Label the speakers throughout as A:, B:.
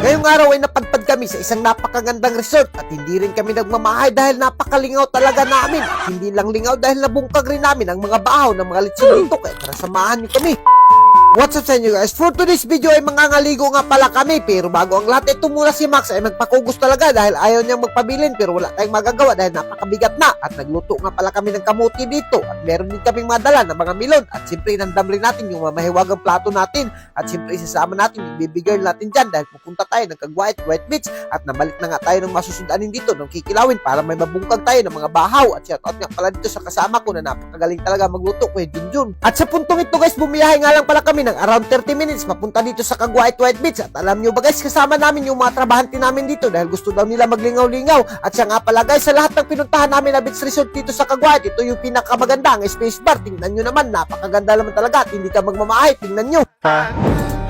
A: Ngayong araw ay napadpad kami sa isang napakagandang resort at hindi rin kami nagmamahay dahil napakalingaw talaga namin. Hindi lang lingaw dahil nabungkag rin namin ang mga bahaw ng mga litson dito kaya tara samahan niyo kami. What's up sa inyo guys? For today's video ay mangangaligo nga pala kami pero bago ang lahat ito muna si Max ay magpakugos talaga dahil ayaw niyang magpabilin pero wala tayong magagawa dahil napakabigat na at nagluto nga pala kami ng kamuti dito. At meron din kaming madala ng mga milon at siyempre nandam rin natin yung mamahiwagang plato natin. At siyempre isasama natin yung baby girl natin dyan dahil pupunta tayo ng Kagwait White Beach at nabalik na nga tayo ng masusundanin dito ng kikilawin para may mabungkag tayo ng mga bahaw. At shoutout nga pala dito sa kasama ko na napakagaling talaga magluto kuya Junjun. At sa puntong ito guys bumiyahe nga lang pala kami ng around 30 minutes papunta dito sa Kagwait White Beach. At alam nyo ba guys kasama namin yung mga trabahante namin dito dahil gusto daw nila maglingaw-lingaw. At siya nga pala guys sa lahat ng pinuntahan namin na beach resort dito sa Kagwait ito yung pinakamaganda ang space bar. Tingnan nyo naman napakaganda naman talaga. At hindi ka magmamahay tingnan nyo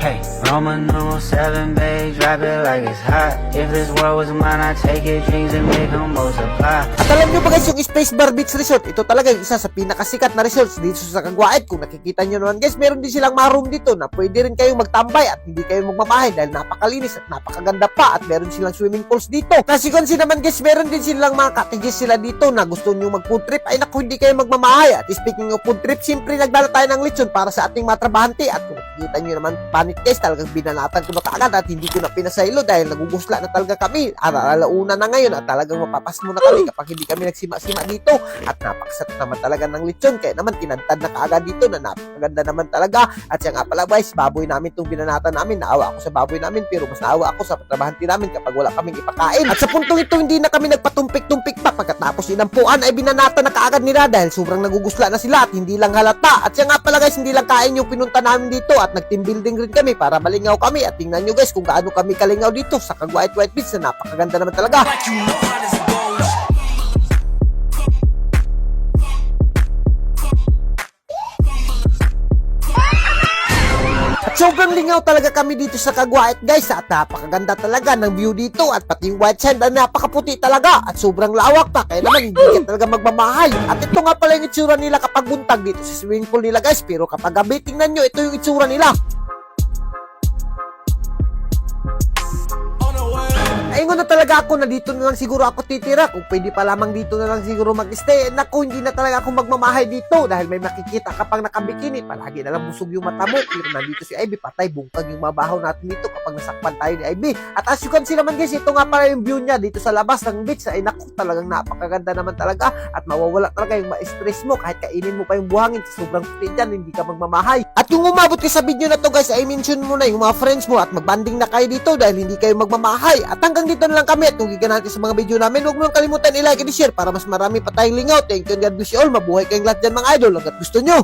B: Hey, Roman numeral seven, babe, drop it like it's hot. If this world was mine, I'd take it, dreams and make them multiply.
A: At alam nyo ba guys, yung Space Bar Beach Resort, ito talaga yung isa sa pinakasikat na resorts dito sa Kagwait. Kung nakikita nyo naman guys, meron din silang mga room dito na pwede rin kayong magtambay at hindi kayo magmamahay dahil napakalinis at napakaganda pa at meron silang swimming pools dito. Kasi kung naman guys, meron din silang mga cottages sila dito na gusto nyo mag food trip, ay naku, hindi kayo magmamahay. At speaking of food trip, siyempre nagdala tayo ng lechon para sa ating mga trabahante at kung nakikita nyo naman, panit guys, talagang binanatan ko na kaagad at hindi ko na pinasaylo dahil nagugusla na talaga kami. Alalauna na ngayon at talagang mapapasmo na kami kapag hindi kami nagsima-sima dito. At napakasat naman talaga ng lechon. Kaya naman tinantad na kaagad dito na napakaganda naman talaga. At siya nga pala guys baboy namin itong binanatan namin. Naawa ako sa baboy namin pero mas naawa ako sa trabahanti namin kapag wala kaming ipakain. At sa puntong ito hindi na kami nagpatumpik-tumpik pa. Pagkatapos inampuan ay binanatan na kaagad nila dahil sobrang nagugusla na sila at hindi lang halata. At siya nga pala guys hindi lang kain yung pinunta namin dito at nag-team building rin kami para malingaw kami. At tingnan nyo guys kung gaano kami kalingaw dito sa Kagwait White Beach na napakaganda naman talaga. Sobrang lingaw talaga kami dito sa Kagwait guys. At napakaganda talaga ng view dito. At pati yung white sand ay napakaputi talaga. At sobrang lawak pa. Kaya naman hindi ka talaga magmamahay. At ito nga pala yung itsura nila kapag buntag dito sa swimming pool nila guys. Pero kapag gabi tingnan nyo ito yung itsura nila. Ayun na talaga ako na dito na lang siguro ako titira. Kung pwede pa lamang dito na lang siguro mag-stay. Naku, hindi na talaga ako magmamahay dito dahil may makikita kapag nakabikini. Palagi na lang busog yung mata mo. Pero nandito si Ivy, patay, bungkag yung mabahaw natin dito kapag nasakpan tayo ni Ivy. At as you can see naman guys, ito nga pala yung view niya dito sa labas ng beach. Ay naku, talagang napakaganda naman talaga. At mawawala talaga yung ma-stress mo kahit kainin mo pa yung buhangin. Sobrang puti dyan, hindi ka magmamahay. At kung umabot ka sa video na to guys, ay mention mo na yung mga friends mo at magbanding na kayo dito dahil hindi kayo magmamahay. At hanggang dito na lang kami at kung gigan natin sa mga video namin, huwag mo nang kalimutan i-like and i-share para mas marami pa tayong lingaw. Thank you and God bless you all. Mabuhay kayong lahat dyan mga idol hanggat gusto nyo.